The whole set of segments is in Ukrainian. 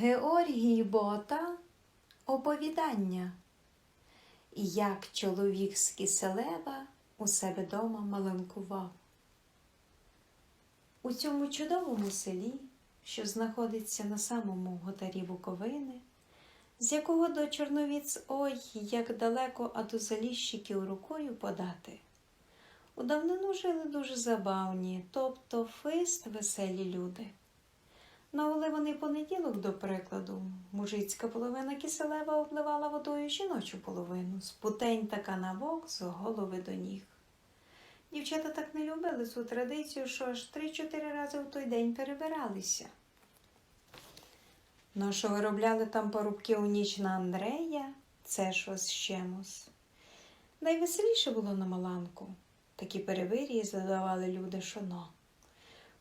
Георгій Бота Оповідання. Як чоловік з Киселева у себе дома маланкував. У цьому чудовому селі, що знаходиться на самому готарі Буковини, з якого до Чорновіць ой, як далеко, а заліщиків рукою подати. У давнину жили дуже забавні, тобто фист веселі люди. На оливаний понеділок, до прикладу, мужицька половина киселева обливала водою жіночу половину, з путень така на бок, з голови до ніг. Дівчата так не любили цю традицію, що аж три-чотири рази в той день перебиралися. Ну, що виробляли там порубки у ніч на Андрея, це щось чимось. Найвеселіше було на Маланку. Такі перевирії задавали люди шоно.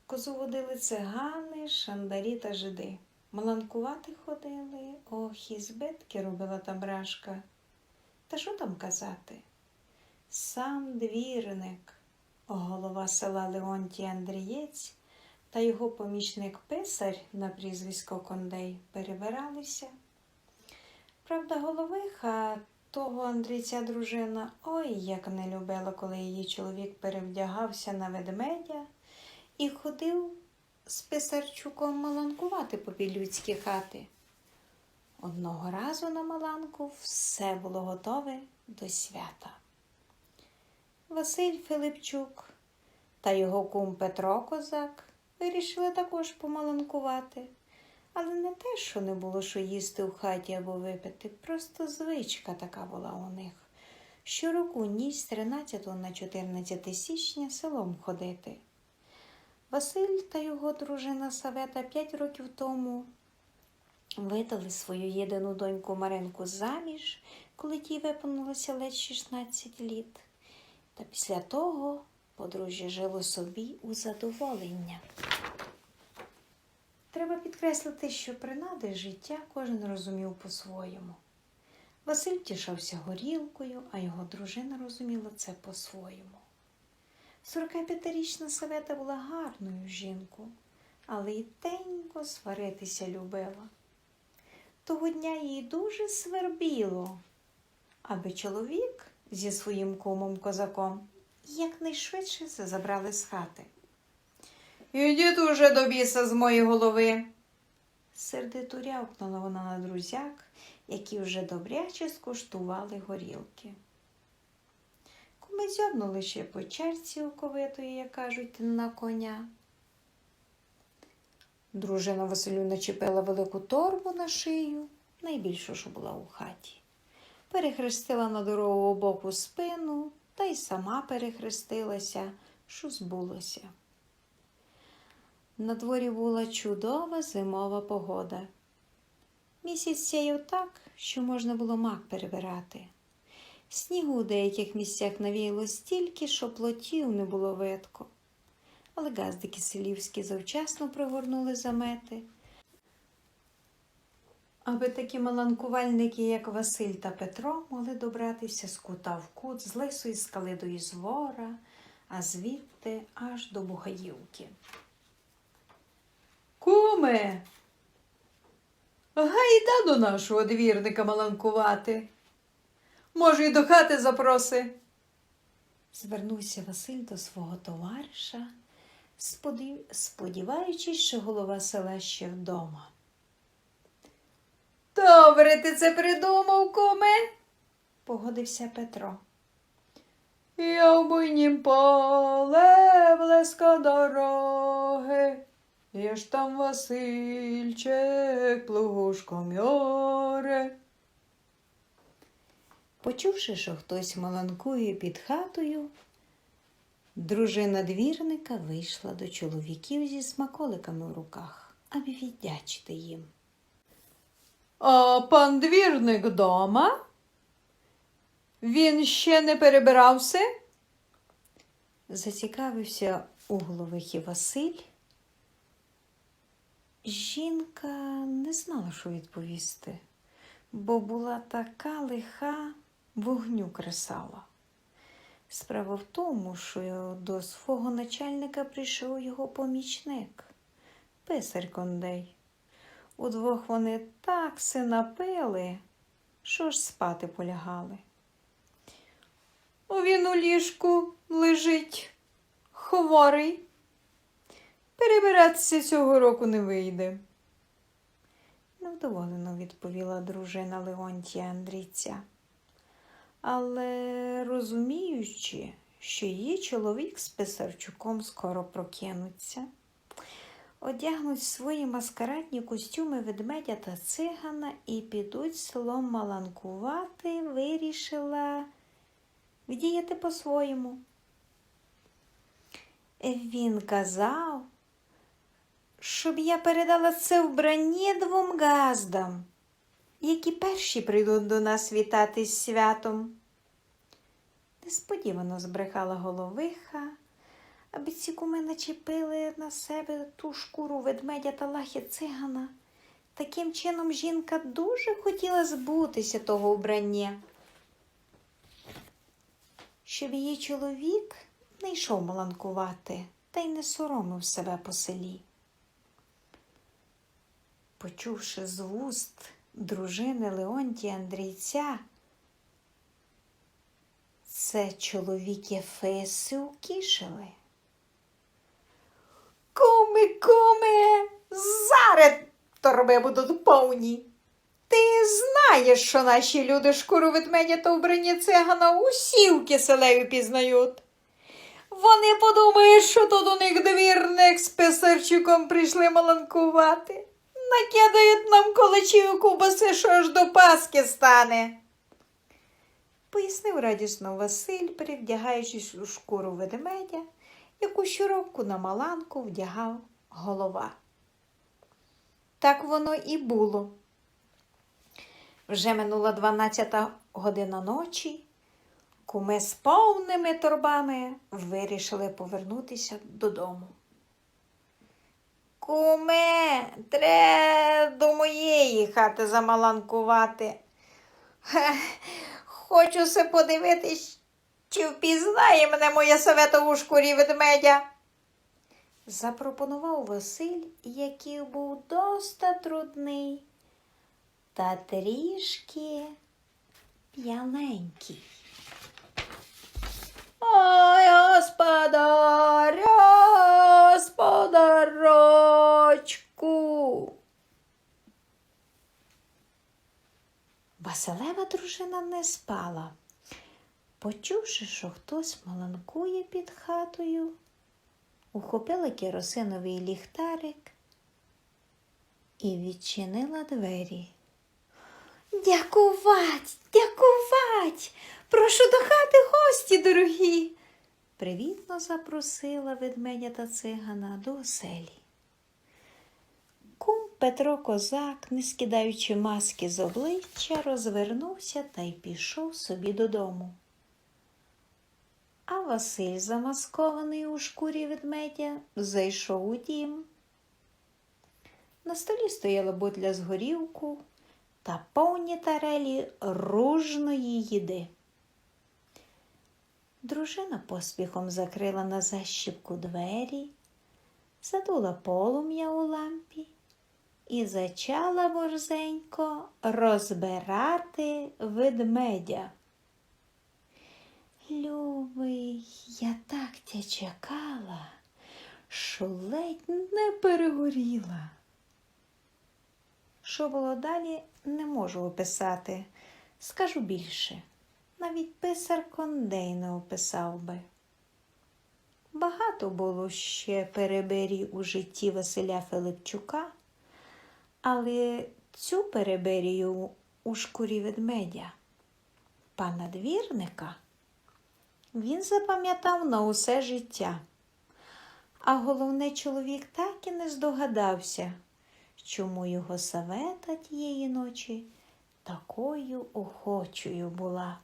Козу водили цигани, шандарі та жиди. Маланкувати ходили, ох, і збитки робила та брашка. Та що там казати? Сам двірник, голова села Леонтій Андрієць та його помічник писар на прізвисько Кондей перебиралися. Правда, головиха того Андрійця дружина ой як не любила, коли її чоловік перевдягався на ведмедя і ходив з писарчуком маланкувати по людські хати. Одного разу на маланку все було готове до свята. Василь Филипчук та його кум Петро Козак вирішили також помаланкувати, але не те, що не було що їсти у хаті або випити, просто звичка така була у них. Щороку ніч з 13 на 14 січня селом ходити. Василь та його дружина Савета п'ять років тому видали свою єдину доньку Маринку заміж, коли тій виповнилося ледь 16 літ. Та після того подружжя жило собі у задоволення. Треба підкреслити, що принади життя кожен розумів по-своєму. Василь тішався горілкою, а його дружина розуміла це по-своєму. 45-річна Савета була гарною жінкою, але й тенько сваритися любила. Того дня їй дуже свербіло, аби чоловік зі своїм кумом козаком якнайшвидше це забрали з хати. Ідіть уже до біса з моєї голови. Сердито рявкнула вона на друзяк, які вже добряче скуштували горілки. Куми зьобнули ще по черці оковитої, як кажуть, на коня. Дружина Василю начепила велику торбу на шию, найбільшу, що була у хаті. Перехрестила на дорогу боку спину та й сама перехрестилася, що збулося. На дворі була чудова зимова погода. Місяць сяяв так, що можна було мак перебирати. Снігу у деяких місцях навіяло стільки, що плотів не було видко. Але газдики селівські завчасно пригорнули замети. Аби такі маланкувальники, як Василь та Петро, могли добратися з кута в кут, з лисої скали до Ізвора, а звідти аж до Бугаївки. Куме, гайда до нашого двірника маланкувати. Може, й до хати запроси. Звернувся Василь до свого товариша, сподіваючись, що голова села ще вдома. Добре, ти це придумав, куме, погодився Петро. Я в буйнім поле близько дороги, я ж там Васильчик плугушком йоре. Почувши, що хтось маланкує під хатою, дружина двірника вийшла до чоловіків зі смаколиками в руках, аби віддячити їм. А пан двірник дома? Він ще не перебирався? Зацікавився у головихі Василь. Жінка не знала, що відповісти, бо була така лиха, вогню кресала. Справа в тому, що до свого начальника прийшов його помічник, писар Кондей. Удвох вони так се напили, що ж спати полягали. Він у ліжку лежить хворий. Перебиратися цього року не вийде. Невдоволено відповіла дружина Леонтія Андрійця. Але розуміючи, що її чоловік з Писарчуком скоро прокинуться, одягнуть свої маскарадні костюми ведмедя та цигана і підуть селом маланкувати, вирішила вдіяти по-своєму. Він казав, щоб я передала це вбрання двом газдам, які перші прийдуть до нас вітати з святом. Несподівано збрехала головиха, аби ці куми начепили на себе ту шкуру ведмедя та лахи цигана. Таким чином жінка дуже хотіла збутися того вбрання, щоб її чоловік не йшов маланкувати та й не соромив себе по селі. Почувши з вуст дружини Леонтія Андрійця, це чоловіки Феси утішили. Куми, куми, зараз торби будуть повні. Ти знаєш, що наші люди шкуру ведмедя та вбрання цигана усі в киселеві пізнають. Вони подумають, що то до них двірник з писарчуком прийшли маланкувати. Накидають нам колечів кубаси, що аж до Паски стане. Пояснив радісно Василь, перевдягаючись у шкуру ведмедя, яку щороку на маланку вдягав голова. Так воно і було. Вже минула дванадцята година ночі. Куми з повними торбами вирішили повернутися додому. Куме, треба до моєї хати замаланкувати. Хочу се подивитись, чи впізнає мене моя совета у шкурі ведмедя. Запропонував Василь, який був доста трудний та трішки п'яненький. Ой, господаря, Василева дружина не спала. Почувши, що хтось маланкує під хатою, ухопила керосиновий ліхтарик і відчинила двері. Дякувать, дякувать, прошу до хати гості дорогі. Привітно запросила ведмедя та цигана до оселі. Петро Козак, не скидаючи маски з обличчя, розвернувся та й пішов собі додому. А Василь, замаскований у шкурі ведмедя, зайшов у дім. На столі стояла бутля з горілку та повні тарелі ружної їди. Дружина поспіхом закрила на защіпку двері, задула полум'я у лампі і зачала борзенько розбирати ведмедя. Любий, я так тя чекала, що ледь не перегоріла. Що було далі, не можу описати. Скажу більше. Навіть писар Кондей не описав би. Багато було ще перебері у житті Василя Филипчука, але цю переберію у шкурі ведмедя, пана двірника, він запам'ятав на усе життя. А головне, чоловік так і не здогадався, чому його савета тієї ночі такою охочою була.